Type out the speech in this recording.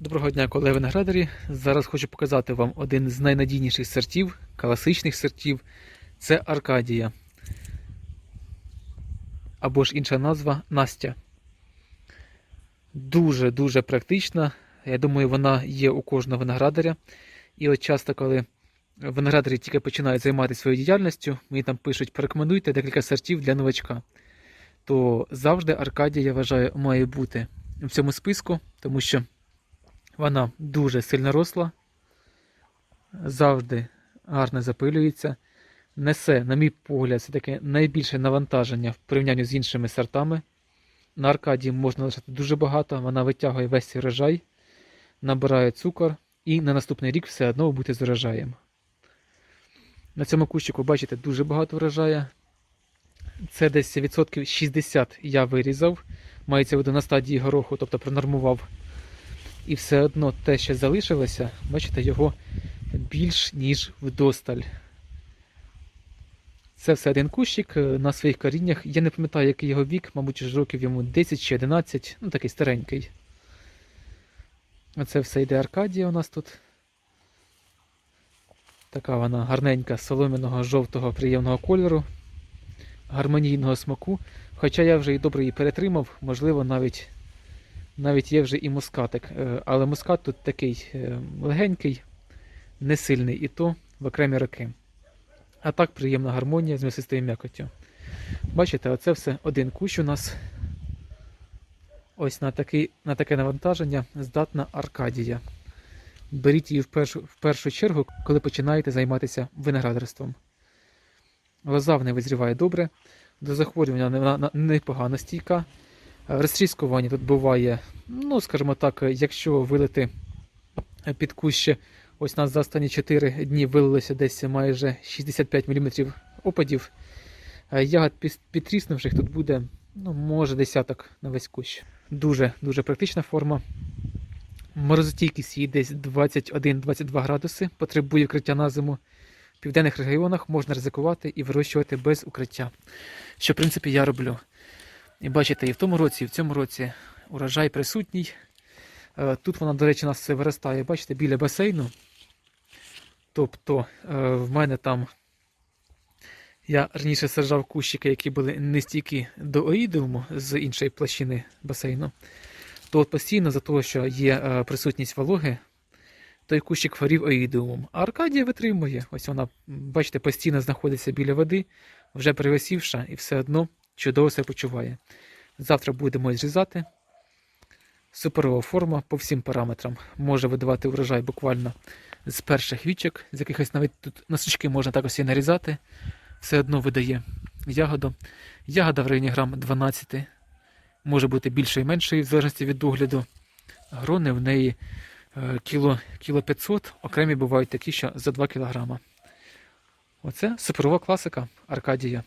Доброго дня, колеги виноградарі. Зараз хочу показати вам один з найнадійніших сортів, класичних сортів. Це Аркадія. Або ж інша назва Настя. Дуже-дуже практична. Я думаю, вона є у кожного виноградаря. І от часто, коли виноградарі тільки починають займатися своєю діяльністю, мені там пишуть, порекомендуйте декілька сортів для новачка. То завжди Аркадія, я вважаю, має бути в цьому списку, тому що вона дуже сильно росла, завжди гарно запилюється. Несе, на мій погляд, це таке найбільше навантаження в порівнянні з іншими сортами. На Аркадії можна лишати дуже багато, вона витягує весь цей врожай, набирає цукор і на наступний рік все одно ви будете з урожаєм. На цьому кущику, бачите, дуже багато врожаю. Це десь відсотків 60 я вирізав. Мається на стадії гороху, тобто пронормував. І все одно те, що залишилося, бачите, його більш ніж вдосталь. Це все один кущик е, на своїх коріннях. Я не пам'ятаю, який його вік, мабуть, років йому 10 чи 11, ну такий старенький. Оце все йде Аркадія у нас тут. Така вона гарненька, солом'яного жовтого приємного кольору, гармонійного смаку. Хоча я вже і добре її перетримав, можливо, навіть навіть є вже і мускатик. Е, Але мускат тут такий е, легенький, не сильний, і то в окремі роки. А так приємна гармонія з м'ясистою м'якоттю. Бачите, оце все один кущ у нас. Ось на, такий, на таке навантаження здатна Аркадія. Беріть її в першу, в першу чергу, коли починаєте займатися виноградарством. Лоза в неї визріває добре, до захворювання непогано стійка. Розтріскування тут буває, ну, скажімо так, якщо вилити під кущі, ось у нас за останні 4 дні вилилося десь майже 65 мм опадів. Ягод підтріснувших тут буде, ну, може, десяток на весь кущ. Дуже дуже практична форма. Морозостійкість її десь 21-22 градуси, потребує укриття на зиму. В південних регіонах можна ризикувати і вирощувати без укриття, що в принципі я роблю. І бачите, і в тому році, і в цьому році урожай присутній. Е, Тут вона, до речі, у нас все виростає, бачите, біля басейну. Тобто е, в мене там я раніше саджав кущики, які були нестійкі до оїдіуму з іншої площини басейну. То от постійно за того, що є е, присутність вологи, той кущик хворів оїдіумом. А Аркадія витримує. Ось вона, бачите, постійно знаходиться біля води, вже привисівша і все одно чудово себе почуває. Завтра будемо зрізати. Суперова форма по всім параметрам. Може видавати урожай буквально з перших вічок, з якихось навіть тут носочки можна так ось і нарізати. Все одно видає ягоду. Ягода в районі грам 12. Може бути більшою і меншою, в залежності від догляду. Грони в неї е, кіло, кіло 500, окремі бувають такі, що за 2 кілограма. Оце суперова класика Аркадія.